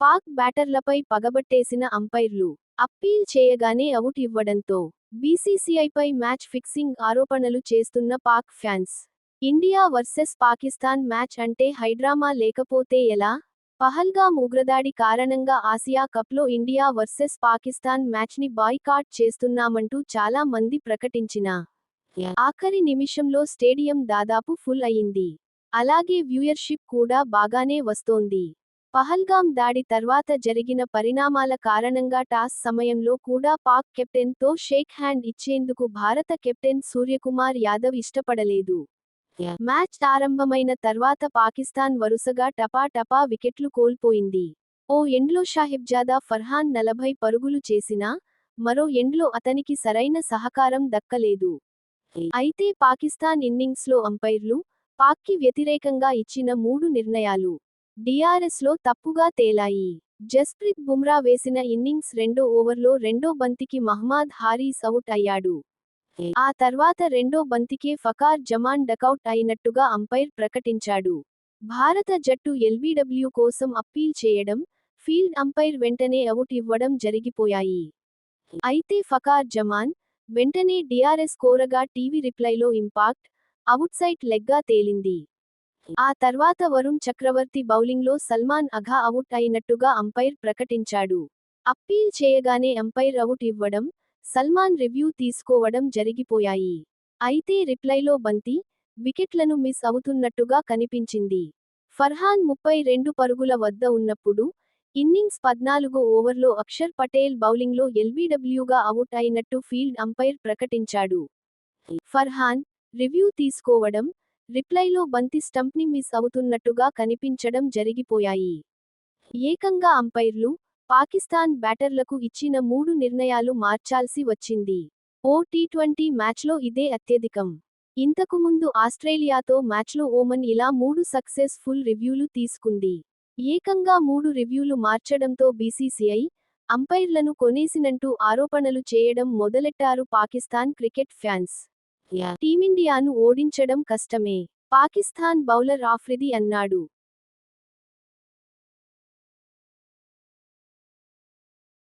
పాక్ బ్యాటర్లపై పగబట్టేసిన అంపైర్లు అప్పీల్ చేయగానే అవుట్ ఇవ్వడంతో బీసీసీఐపై మ్యాచ్ ఫిక్సింగ్ ఆరోపణలు చేస్తున్న Pak fans. India versus Pakistan match అంటే హైడ్రామా లేకపోతే ఎలా? పహల్గా ఉగ్రదాడి కారణంగా ఆసియా కప్లో ఇండియా వర్సెస్ పాకిస్తాన్ మ్యాచ్ని బాయ్కాట్ చేస్తున్నామంటూ చాలా మంది ప్రకటించిన ఆఖరి నిమిషంలో స్టేడియం దాదాపు ఫుల్ అయింది. అలాగే వ్యూయర్షిప్ కూడా బాగానే వస్తోంది. పహల్గాం దాడి తర్వాత జరిగిన పరిణామాల కారణంగా టాస్ సమయంలో కూడా పాక్ కెప్టెన్తో షేక్ హ్యాండ్ ఇచ్చేందుకు భారత కెప్టెన్ సూర్యకుమార్ యాదవ్ ఇష్టపడలేదు. మ్యాచ్ ఆరంభమైన తర్వాత పాకిస్తాన్ వరుసగా టపా టపా వికెట్లు కోల్పోయింది. ఓ ఎండ్లో షాహిబ్జాదా ఫర్హాన్ నలభై పరుగులు చేసినా మరో ఎండ్లో అతనికి సరైన సహకారం దక్కలేదు. అయితే పాకిస్తాన్ ఇన్నింగ్స్లో అంపైర్లు పాక్కి వ్యతిరేకంగా ఇచ్చిన మూడు నిర్ణయాలు. డిఆర్ఎస్లో తప్పుగా తేలాయి. జస్ప్రీత్ బుమ్రా వేసిన ఇన్నింగ్స్ రెండో ఓవర్లో రెండో బంతికి మహ్మద్ హారీస్ అవుట్ అయ్యాడు. ఆ తర్వాత రెండో బంతికే ఫకార్ జమాన్ డకౌట్ అయినట్టుగా అంపైర్ ప్రకటించాడు. భారత జట్టు ఎల్బీడబ్ల్యూ కోసం అప్పీల్ చేయడం ఫీల్డ్ అంపైర్ వెంటనే అవుట్ ఇవ్వడం జరిగిపోయాయి. అయితే ఫకార్ జమాన్ వెంటనే డిఆర్ఎస్ కోరగా టీవీ రిప్లైలో ఇంపాక్ట్ అవుట్సైడ్ లెగ్గా తేలింది. ఆ తర్వాత వరుణ్ చక్రవర్తి బౌలింగ్లో సల్మాన్ అఘా అవుట్ అయినట్టుగా అంపైర్ ప్రకటించాడు. అప్పీల్ చేయగానే అంపైర్ అవుట్ ఇవ్వడం సల్మాన్ రివ్యూ తీసుకోవడం జరిగిపోయాయి. అయితే రిప్లైలో బంతి వికెట్లను మిస్ అవుతున్నట్టుగా కనిపించింది. ఫర్హాన్ ముప్పై రెండు పరుగుల వద్ద ఉన్నప్పుడు ఇన్నింగ్స్ పద్నాలుగు ఓవర్లో అక్షర్ పటేల్ బౌలింగ్లో ఎల్బీడబ్ల్యూగా అవుట్ అయినట్టు ఫీల్డ్ అంపైర్ ప్రకటించాడు. ఫర్హాన్ రివ్యూ తీసుకోవడం రిప్లైలో బంతి స్టంప్ని మిస్ అవుతున్నట్టుగా కనిపించడం జరిగిపోయాయి. ఏకంగా అంపైర్లు పాకిస్తాన్ బ్యాటర్లకు ఇచ్చిన మూడు నిర్ణయాలు మార్చాల్సి వచ్చింది. ఓ టీ ట్వంటీ మ్యాచ్లో ఇదే అత్యధికం. ఇంతకుముందు ఆస్ట్రేలియాతో మ్యాచ్లో ఓమన్ ఇలా మూడు సక్సెస్ ఫుల్ రివ్యూలు తీసుకుంది. ఏకంగా మూడు రివ్యూలు మార్చడంతో బీసీసీఐ అంపైర్లను కొనేసినంటూ ఆరోపణలు చేయడం మొదలెట్టారు పాకిస్తాన్ క్రికెట్ ఫ్యాన్స్. టీమిండియాను ఓడించడం కష్టమే. పాకిస్తాన్ బౌలర్ ఆఫ్రిది అన్నాడు.